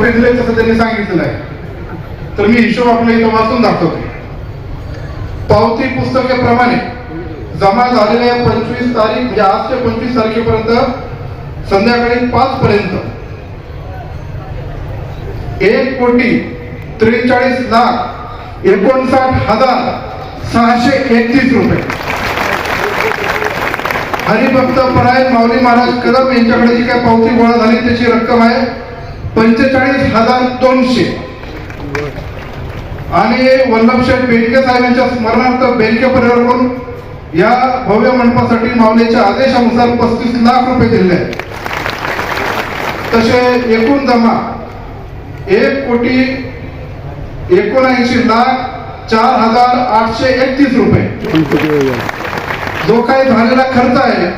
रुपये दिले तसं त्यांनी सांगितलेलं आहे तर मी हिशोब आपल्या इथं वाचून दाखवतो. पावती पुस्तकेप्रमाणे जमा झालेल्या पंचवीस तारीख म्हणजे आज ते पंचवीस तारखेपर्यंत संध्याकाळी पाच पर्यंत एक कोटी त्रेचाळीस लाख एकोणसाठ हजार सहाशे एकतीस रुपये. हरिभक्त परायण माऊली महाराज कदम यांच्याकडे जी काय पावती गोळा झाली त्याची रक्कम आहे पंचेचाळीस हजार दोनशे. आणि वल्लभशेठ बेलके साहेबांच्या स्मरणार्थ बेलके परिवाराकडून या भव्य मंडपासाठी मावलेच्या आदेशानुसार पस्तीस लाख रुपये दिले आहेत. तसे एकूण जमा एक कोटी एकोणऐंशी लाख चार हजार आठशे एकतीस रुपये. जो काही झालेला खर्च आहे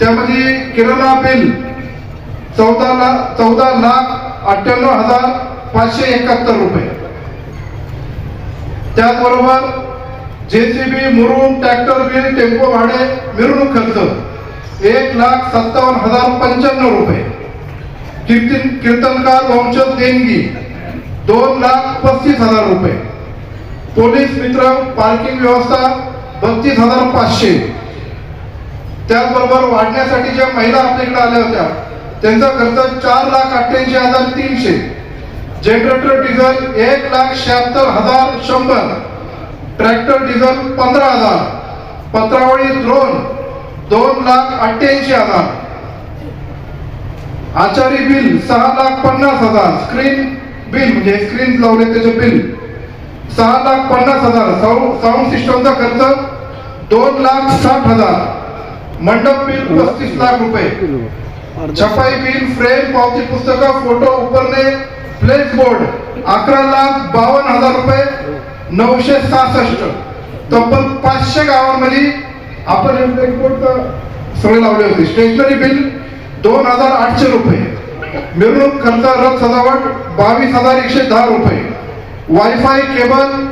त्यामध्ये किराणा बिल चौदा लाख चौदा लाख अठ्ठ्याण्णव हजार पाचशे एकाहत्तर रुपये. त्याचबरोबर जेसीबी मुरुम ट्रॅक्टर बिल टेम्पो भाडे मिरवणूक खर्च एक लाख सत्तावन्न हजार पंच्याण्णव रुपये. कीर्तन कीर्तनकार वंशज देणगी दोन लाख पस्तीस हजार रुपये. पोलीस मित्र पार्किंग व्यवस्था बत्तीस हजार पाचशे. त्याचबरोबर वाढण्यासाठी ज्या महिला आपल्याकडे आल्या होत्या त्यांचा खर्च चार लाख अठ्ठ्याऐंशी हजार तीनशे. जनरेटर डिझेल एक लाख शहात्तर हजार शंभर. ट्रॅक्टर डिझेल पंधरा हजार. पत्रावळी ड्रोन दोन लाख अठ्ठ्याऐंशी हजार. आचारी बिल सहा लाख पन्नास हजार. स्क्रीन बिल म्हणजे स्क्रीन लावले त्याचे बिल सहा लाख पन्नास हजार. साऊंड सिस्टमचा खर्च दोन लाख साठ हजार. मंडप बिल पस्तीस लाख रुपये. छपाई बिल फ्रेम पावती पुस्तकं फोटो उपरणे फ्लेक्स बोर्ड अकरा लाख बावन्न हजार रुपये नऊशे सहासष्ट. तब्बल पाचशे गावांमध्ये आपण फ्लेक्स बोर्ड सगळे लावले होते. स्टेशनरी बिल दोन हजार आठशे रुपये. मिरवणूक खर्च रथ सजावट बावीस हजार एकशे दहा रुपये. वायफाय केबल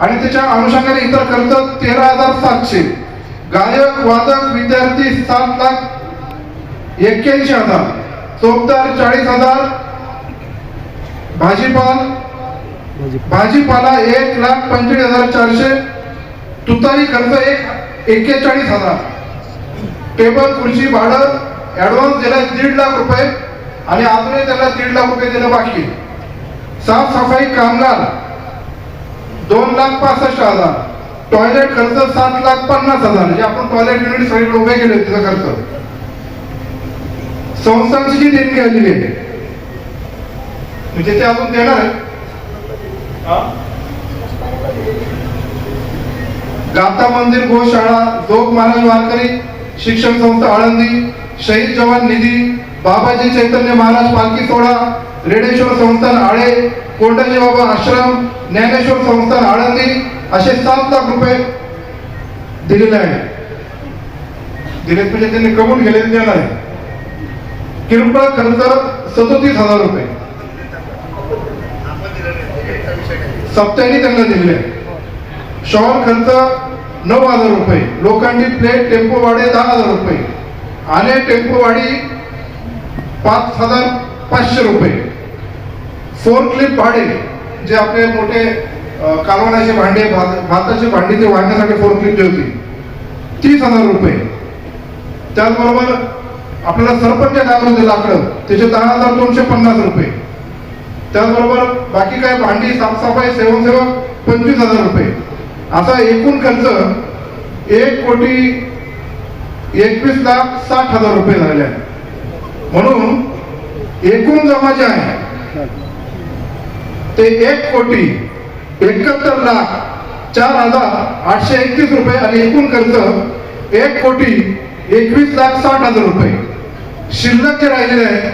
आणि त्याच्या अनुषंगाने इतर खर्च तेरा हजार सातशे. गायक वादक विद्यार्थी सात लाख एक्क्याऐंशी हजार चोपदार चाळीस हजार. भाजीपाल भाजीपाला एक लाख पंचवीस हजार चारशे. तुतारी खर्च एक एक्केचाळीस हजार. टेबल खुर्ची भाडं ऍडव्हान्स दिला दीड लाख रुपये आणि अजूनही त्याला दीड लाख रुपये दिलं बाकी. साफसफाई कामगार दोन लाख पासष्ट हजार. टॉयलेट खर्च सात लाख पन्नास हजार. म्हणजे आपण टॉयलेट युनिट सगळीकडे उभे केले तिचा खर्च. संस्थांची जी देणगी आलेली आहे म्हणजे ते अजून देणार आहे. मंदिर गोशाळा जोग महाराज वारकरी शिक्षण संस्था आळंदी शहीद जवान निधी बाबाजी चैतन्य महाराज पालखी सोहळा रेडेश्वर संस्थान आळे कोंडाजी बाबा आश्रम ज्ञानेश्वर संस्थान आळंदी असे सात लाख रुपये दिलेले आहे दिलेत म्हणजे त्यांनी कबूल केले देणार आहे. किरकोळ खर्च सदोतीस हजार रुपये. सप्त्याने त्यांना दिले शॉल खर्च नऊ हजार रुपये. लोखंडी प्लेट टेम्पो भाडे दहा हजार रुपये. आणि टेम्पो वाडी पाच हजार पाचशे रुपये. फोर क्लिप भाडे जे आपले मोठे कालवणाचे भांडे भात- भाताचे भांडी ते वाढण्यासाठी फोर क्लिप जे होती तीस हजार रुपये. त्याचबरोबर आपल्याला सरपंच लागलं लाकडं त्याचे दहा हजार दोनशे पन्नास रुपये. त्याचबरोबर बाकी काय भांडी साफसफाई सेवनसेवक पंचवीस हजार रुपये. असा एकूण खर्च एक कोटी एकवीस लाख साठ हजार रुपये झालेले आहे. म्हणून एकूण जमा जे आहे ते एक कोटी एकाहत्तर लाख चार हजार आठशे एकतीस रुपये आणि एकूण खर्च एक कोटी एकवीस लाख साठ हजार रुपये. शिल्लक जे राहिलेले आहे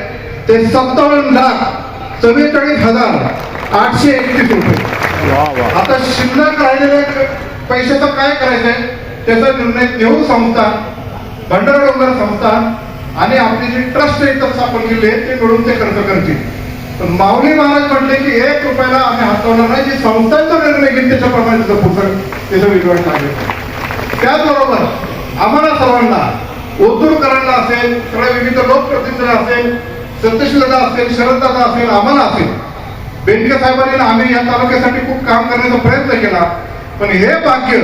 ते सत्तावन्न लाख चव्वेचाळीस हजार आठशे एकतीस रुपये. आता शिल्लक राहिलेल्या पैशाचं काय करायचंय त्याचा निर्णय देऊ संस्था भंडारा डोंगर संस्था आणि आपली जी ट्रस्ट इथं स्थापन केली आहे ते मिळून ते खर्च करतील. पण माऊली महाराज म्हटले की एक रुपयाला आम्ही हात लावणार नाही जी संस्थांचा निर्णय घेईल त्याच्याप्रमाणे त्याचं पुस्तक त्याचं विल्हेवाट लागेल. त्याचबरोबर आम्हाला सर्वांना उद्दूरकरांना असेल सगळ्या विविध लोकप्रतिनिधींना असेल सत्यशीलता असेल शरददादा असेल आम्हाला असेल. बेंडके साहेबांनी आम्ही या तालुक्यासाठी खूप काम करण्याचा प्रयत्न केला. पण हे भाग्य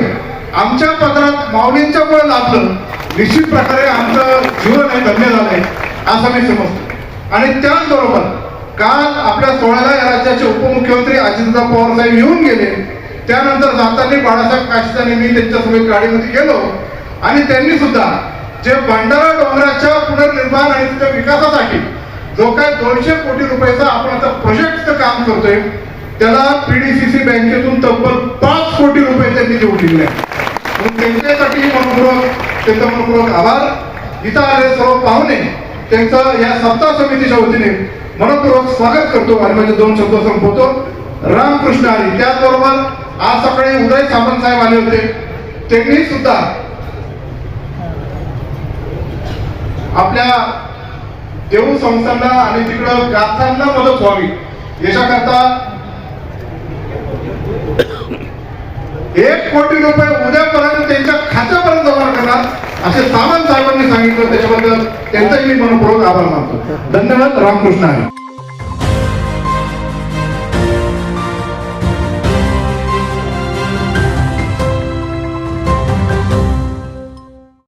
आमच्या पदरात माऊलींच्या मुळे लाभलं. निश्चित प्रकारे आमचं जीवन हे धन्य झालंय असं मी समजतो. आणि त्याचबरोबर काल आपल्या सोहळ्याला या राज्याचे उपमुख्यमंत्री अजितदा पवार साहेब येऊन गेले. त्यानंतर जाताना बाळासाहेब काशीदाने मी त्यांच्यासोबत गाडीमध्ये गेलो. आणि त्यांनी सुद्धा जे भंडारा डोंगराच्या पुनर्निर्माण आणि तिच्या विकासासाठी जो काय दोनशे कोटी रुपयाचा आपण आता प्रोजेक्टचं काम करतोय त्याला पीडीसीसी बँकेतून तब्बल पाच कोटी रुपये त्यांनी देऊ दिले म्हणून त्यांच्यासाठी मनपूर्वक त्यांचा मनपूर्वक आभार. इथं आले सर्व पाहुणे त्यांचं या सत्ता समितीच्या वतीने मनपूर्वक स्वागत करतो आणि माझे दोन शब्द संपवतो. रामकृष्ण हरी त्याचबरोबर आज सकाळी उदय सामंत साहेब आले होते. त्यांनी सुद्धा आपल्या देऊ संस्थांना आणि तिकडं गाथांना मदत व्हावी. याच्याकरता एक कोटी रुपये उद्यापर्यंत त्यांच्या खात्यापर्यंत जमा करणार असे सामंत साहेबांनी सांगितलं. त्याच्याबद्दल त्यांचाही मी मनपूर्वक आभार मानतो. धन्यवाद. रामकृष्ण आहे.